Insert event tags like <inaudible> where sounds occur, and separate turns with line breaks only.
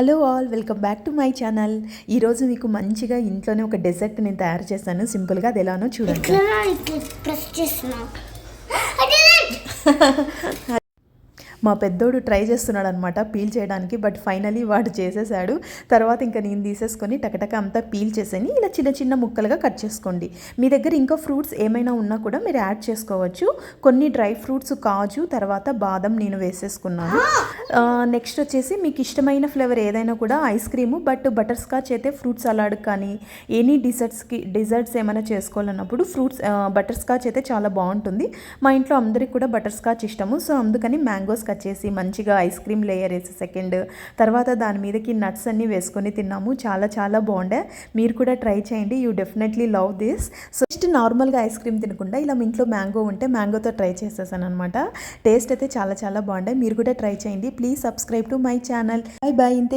Hello all welcome back to my channel. ఈరోజు మీకు మంచిగా ఇంట్లోనే ఒక డెజర్ట్ నేను తయారు చేశాను సింపుల్గా అది ఎలానో చూడండి. <laughs> మా పెద్దోడు ట్రై చేస్తున్నాడు అనమాట పీల్ చేయడానికి బట్ ఫైనలీ వాడు చేసేసాడు. తర్వాత ఇంకా నేను తీసేసుకొని టకటక అంతా పీల్ చేసేని ఇలా చిన్న చిన్న ముక్కలుగా కట్ చేసుకోండి. మీ దగ్గర ఇంకా ఫ్రూట్స్ ఏమైనా ఉన్నా కూడా మీరు యాడ్ చేసుకోవచ్చు. కొన్ని డ్రై ఫ్రూట్స్ కాజు తర్వాత బాదం నేను వేసేసుకున్నాను. నెక్స్ట్ వచ్చేసి మీకు ఇష్టమైన ఫ్లేవర్ ఏదైనా కూడా ice cream but butterscotch అయితే ఫ్రూట్ సలాడ్ కానీ ఎనీ డిజర్ట్స్కి డిజర్ట్స్ ఏమైనా చేసుకోవాలన్నప్పుడు ఫ్రూట్స్ బటర్ స్కాచ్ అయితే చాలా బాగుంటుంది. మా ఇంట్లో అందరికీ కూడా బటర్ స్కాచ్ ఇష్టము సో అందుకని మ్యాంగోస్ కట్ చేసి మంచిగా ఐస్ క్రీమ్ లేయర్ వేసి సెకండ్ తర్వాత దాని మీదకి నట్స్ అన్నీ వేసుకొని తిన్నాము. చాలా చాలా బాగుండే. మీరు కూడా ట్రై చేయండి. You definitely love this. So just నార్మల్గా ఐస్ క్రీమ్ తినకుండా ఇలా మీ ఇంట్లో మ్యాంగో ఉంటే మ్యాంగోతో ట్రై చేసేసాను అనమాట టేస్ట్ అయితే చాలా చాలా బాగుండే. మీరు కూడా ట్రై చేయండి. Please subscribe to my channel. Bye bye. ఇంతే